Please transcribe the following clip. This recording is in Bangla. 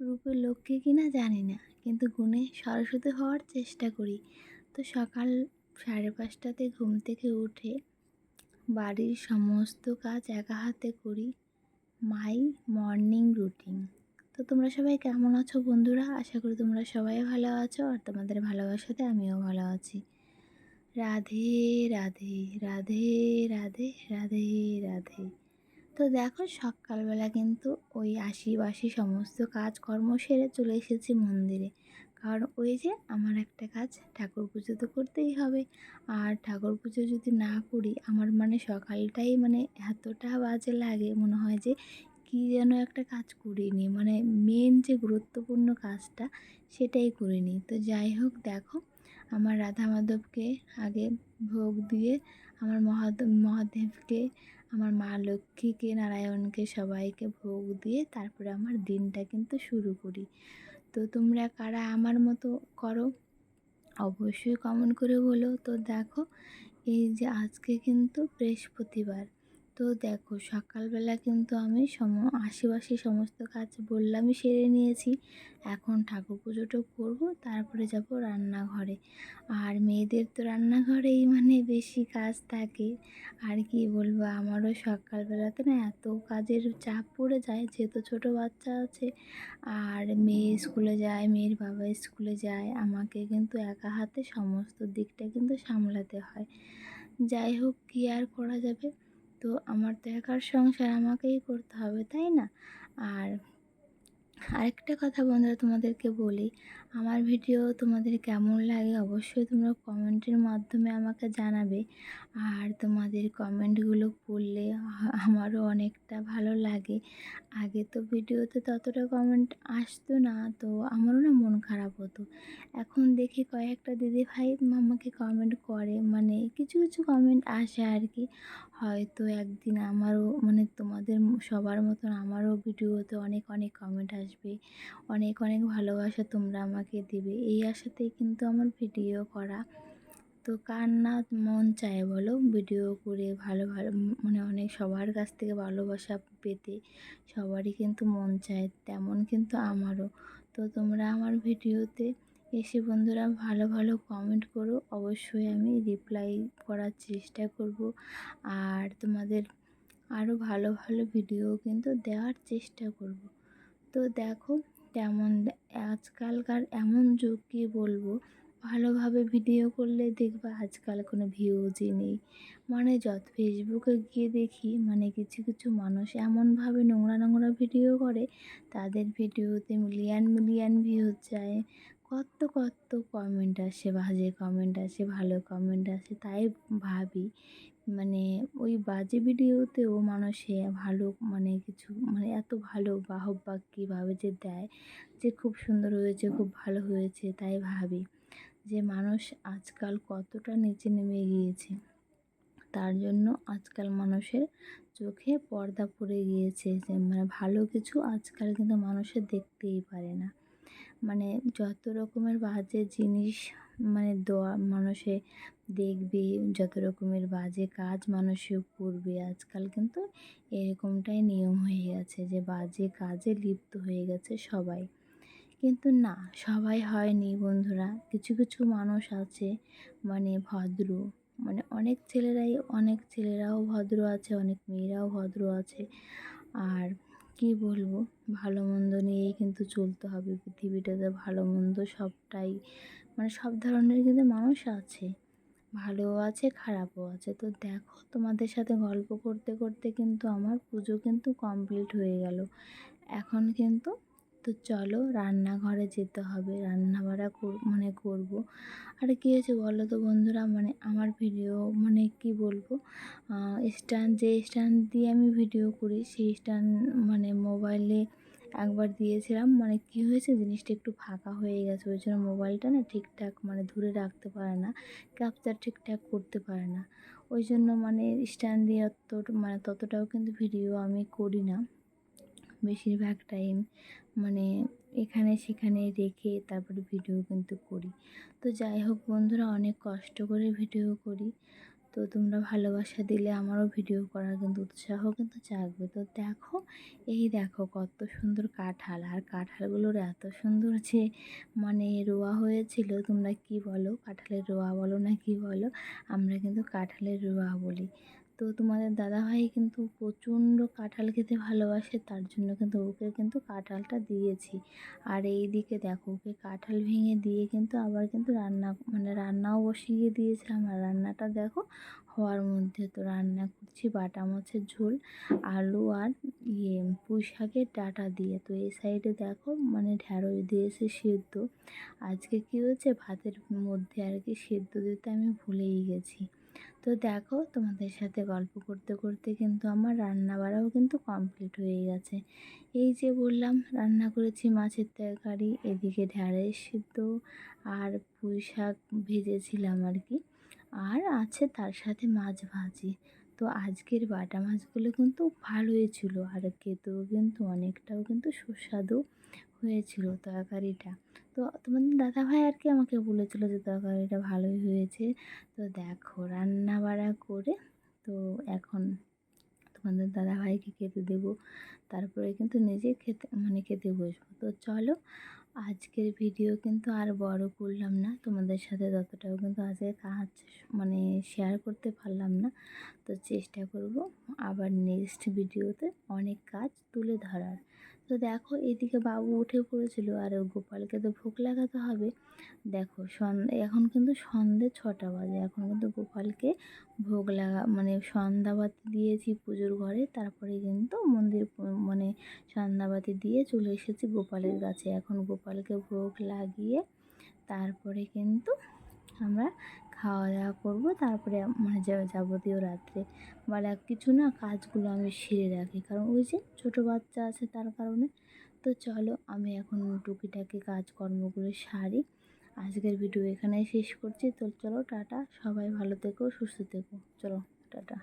রূপে লক্ষ্মী কিনা জানি না, কিন্তু গুণে সরস্বতী হওয়ার চেষ্টা করি। তো সকাল সাড়ে পাঁচটাতে ঘুম থেকে উঠে বাড়ির সমস্ত কাজ একা হাতে করি। My morning routine. তো তোমরা সবাই কেমন আছো বন্ধুরা? আশা করি তোমরা সবাই ভালো আছো আর তোমাদের ভালোবাসাতে আমিও ভালো আছি। রাধে রাধে রাধে রাধে রাধে রাধে। তো দেখো সকালবেলা কিন্তু ওই আশি বাসি সমস্ত কাজকর্ম সেরে চলে এসেছি মন্দিরে। কারণ ওই যে আমার একটা কাজ, ঠাকুর পুজো তো করতেই হবে। আর ঠাকুর পুজো যদি না করি, আমার মানে সকালটাই মানে এতটা বাজে লাগে, মনে হয় যে কী যেন একটা কাজ করিনি। মানে মেন যে গুরুত্বপূর্ণ কাজটা সেটাই করিনি। তো যাই হোক, দেখো, আমার রাধা মাধবকে আগে ভোগ দিয়ে আমার মহাদেব মহাদেবকে, আমার মা লক্ষ্মীকে, নারায়ণকে, সবাইকে ভোগ দিয়ে তারপরে আমার দিনটা কিন্তু শুরু করি। তো তোমরা কারা আমার মতো করো, অবশ্যই কমন করে বলো। তো দেখো, এই যে আজকে কিন্তু বৃহস্পতিবার। তো দেখো সকালবেলা কিন্তু আমি সম আশেপাশে সমস্ত কাজ বললামই সেরে নিয়েছি। এখন ঠাকুর পুজোটা করব, তারপরে যাব রান্নাঘরে। আর মেয়েদের তো রান্নাঘরেই মানে বেশি কাজ থাকে। আর কি বলব, আমারও সকালবেলাতে না এত কাজের চাপ পড়ে যায়, যেহেতু ছোটো বাচ্চা আছে। আর মেয়ে স্কুলে যায়, মেয়ের বাবা স্কুলে যায়, আমাকে কিন্তু একা হাতে সমস্ত দিকটা কিন্তু সামলাতে হয়। যাই হোক, কী আর করা যাবে? তো আমার তো একার সংসার আমাকেই করতে হবে, তাই না? আর আরেকটা কথা বন্ধুরা তোমাদেরকে বলি আমার ভিডিও তোমাদের কেমন লাগে অবশ্যই তোমরা কমেন্টের মাধ্যমে আমাকে জানাবে। আর তোমাদের কমেন্টগুলো পড়লে আমারও অনেকটা ভালো লাগে। আগে তো ভিডিওতে ততটা কমেন্ট আসতো না, তো আমারও না মন খারাপ হতো। এখন দেখি কয়েকটা দিদি ভাই আমাকে কমেন্ট করে মানে কিছু কিছু কমেন্ট আসে আর কি। হয়তো একদিন আমারও মানে তোমাদের সবার মতন আমারও ভিডিওতে অনেক অনেক কমেন্ট আসবে। অনেক অনেক ভালোবাসা তোমরা আমাকে দেবে। এই আশাতেই কিন্তু আমার ভিডিও করা। তো কার না মন চায় বলো? ভিডিও করে ভালো ভালো মানে অনেক সবার কাছ থেকে ভালোবাসা পেতে সবারই কিন্তু মন চায়, তেমন কিন্তু আমারও। তো তোমরা আমার ভিডিওতে এসে বন্ধুরা ভালো ভালো কমেন্ট করো। অবশ্যই আমি রিপ্লাই করার চেষ্টা করব। আর তোমাদের আরও ভালো ভালো ভিডিও কিন্তু দেওয়ার চেষ্টা করব। তো দেখো তেমন আজকালকার এমন যুগ কী বলব? ভালোভাবে ভিডিও করলে দেখবে আজকাল কোনো ভিউজই নেই। মানে যত ফেসবুকে গিয়ে দেখি মানে কিছু কিছু মানুষ এমনভাবে নোংরা নোংরা ভিডিও করে, তাদের ভিডিওতে মিলিয়ন মিলিয়ন ভিউজ যায়। কত কত কমেন্ট আসে, বাজে কমেন্ট আসে, ভালো কমেন্ট আসে, তাই ভাবি। মানে ওই বাজে ভিডিওতেও মানুষে ভালো মানে কিছু মানে এত ভালো বাহবা কীভাবে যে দেয়, যে খুব সুন্দর হয়েছে, খুব ভালো হয়েছে, তাই ভাবি যে মানুষ আজকাল কতটা নিচে নেমে গিয়েছে। তার জন্য আজকাল মানুষের চোখে পর্দা পড়ে গিয়েছে যে মানে ভালো কিছু আজকাল কিন্তু মানুষের দেখতেই পারে না। মানে যত রকমের বাজে জিনিস মানে দোয়া মানুষে দেখবে, যত রকমের বাজে কাজ মানুষে করবে, আজকাল কিন্তু এরকমটাই নিয়ম হয়ে গেছে যে বাজে কাজে লিপ্ত হয়ে গেছে সবাই। কিন্তু না, সবাই হয়নি বন্ধুরা। কিছু কিছু মানুষ আছে মানে ভদ্র। মানে অনেক ছেলেরাই, অনেক ছেলেরাও ভদ্র আছে, অনেক মেয়েরাও ভদ্র আছে। আর কি বলব? ভালো মন্দ নিয়েই কিন্তু চলতে হবে। পৃথিবীটাতে ভালো মন্দ সবটাই মানে সব ধরনের কিন্তু মানুষ আছে। ভালোও আছে, খারাপও আছে। তো দেখো, তোমাদের সাথে গল্প করতে করতে কিন্তু আমার পুজো কিন্তু কমপ্লিট হয়ে গেল। এখন কিন্তু তো চলো রান্নাঘরে যেতে হবে রান্না বাড়া মানে করব। আর কী হয়েছে বলো তো বন্ধুরা? মানে আমার ভিডিও মানে কি বলব? স্ট্যান্ড যে স্ট্যান্ড দিয়ে আমি ভিডিও করি, সেই স্ট্যান্ড মানে মোবাইলে একবার দিয়েছিলাম। মানে কি হয়েছে? জিনিসটা একটু ফাঁকা হয়ে গেছে। ওই জন্য মোবাইলটা না ঠিকঠাক মানে ধরে রাখতে পারে না। ক্যাপচার ঠিকঠাক করতে পারে না। ওই জন্য মানে স্ট্যান্ড দিয়ে অত মানে ততটাও কিন্তু ভিডিও আমি করি না। বেশিরভাগ টাইম মানে এখানে সেখানে রেখে তারপরে ভিডিও কিন্তু করি। তো যাই হোক বন্ধুরা, অনেক কষ্ট করে ভিডিও করি। তো তোমরা ভালোবাসা দিলে আমারও ভিডিও করার কিন্তু উৎসাহ কিন্তু জাগবে। তো দেখো, এই দেখো কত সুন্দর কাঁঠাল। আর কাঁঠালগুলোর এত সুন্দর যে মানে রোয়া হয়েছিল, তোমরা কি বলো? কাঁঠালের রোয়া বলো না কি বলো? আমরা কিন্তু কাঁঠালের রোয়া বলি। তো তোমাদের দাদাভাই কিন্তু প্রচণ্ড কাঁঠাল খেতে ভালোবাসে, তার জন্য কিন্তু ওকে কিন্তু কাঁঠালটা দিয়েছি। আর এই দিকে দেখো, ওকে কাঁঠাল ভেঙে দিয়ে কিন্তু আবার কিন্তু রান্না মানে রান্নাও বসিয়ে দিয়েছিলাম। আর রান্নাটা দেখো, হওয়ার মধ্যে তো রান্না করছি বাটা মাছের ঝোল, আলু আর ইয়ে পুঁই শাকের ডাটা দিয়ে। তো এই সাইডে দেখো মানে ঢ্যাঁড়স দিয়েছে সেদ্ধ। আজকে কী হয়েছে? ভাতের মধ্যে আর কি সেদ্ধ দিতে আমি ভুলেই গেছি। তো দেখো, তোমাদের সাথে গল্প করতে করতে কিন্তু আমার রান্না বাড়াও কিন্তু কমপ্লিট হয়ে গেছে। এই যে বললাম, রান্না করেছি মাছের তরকারি, এদিকে ঢ্যাঁড়স সিদ্ধ আর পুঁই শাক ভেজেছিলাম আর কি। আর আছে তার সাথে মাছ ভাজি। তো আজকের বাটা মাছগুলো কিন্তু ভালোই ছিল, আর খেতেও কিন্তু অনেকটাও কিন্তু সুস্বাদু। হয়েছিল তরকারিটা। তো তোমাদের দাদাভাই আর কি আমাকে বলেছিল যে তরকারিটা ভালোই হয়েছে। তো দেখো রান্না বাড়া করে তো এখন তোমাদের দাদাভাইকে খেতে দেবো। তারপরে কিন্তু নিজে খেতে মানে খেতে বসবো। তো চলো আজকের ভিডিও কিন্তু আর বড় করলাম না। তোমাদের সাথে ততটাও কিন্তু আজকে কাজ মানে শেয়ার করতে পারলাম না। তো চেষ্টা করব আবার নেক্সট ভিডিওতে অনেক কাজ তুলে ধরার। তো দেখো এদিকে বাবু উঠে পড়েছিল আর গোপালকে তো ভোগ লাগাতে হবে। দেখো সন্ধ্যা এখন কিন্তু সন্ধে ছটা বাজে। এখন কিন্তু গোপালকে ভোগ লাগা মানে সন্ধ্যাবাতি দিয়েছি পুজোর ঘরে। তারপরে কিন্তু মন্দির মানে সন্ধ্যাবাতি দিয়ে চলে এসেছি গোপালের কাছে। এখন গোপালকে ভোগ লাগিয়ে তারপরে কিন্তু আমরা খাওয়া দাওয়া করব, তারপরে মানে যাবতীয় রাত্রে বেলা কিছু না কাজগুলো আমি সেরে রাখি। কারণ ওই যে ছোটো বাচ্চা আছে তার কারণে। তো চলো আমি এখন টুকিটাকি কাজকর্মগুলো সারি। আজকের ভিডিও এখানেই শেষ করছি। তো চলো টাটা, সবাই ভালো থেকো, সুস্থ থেকো। চলো, টাটা।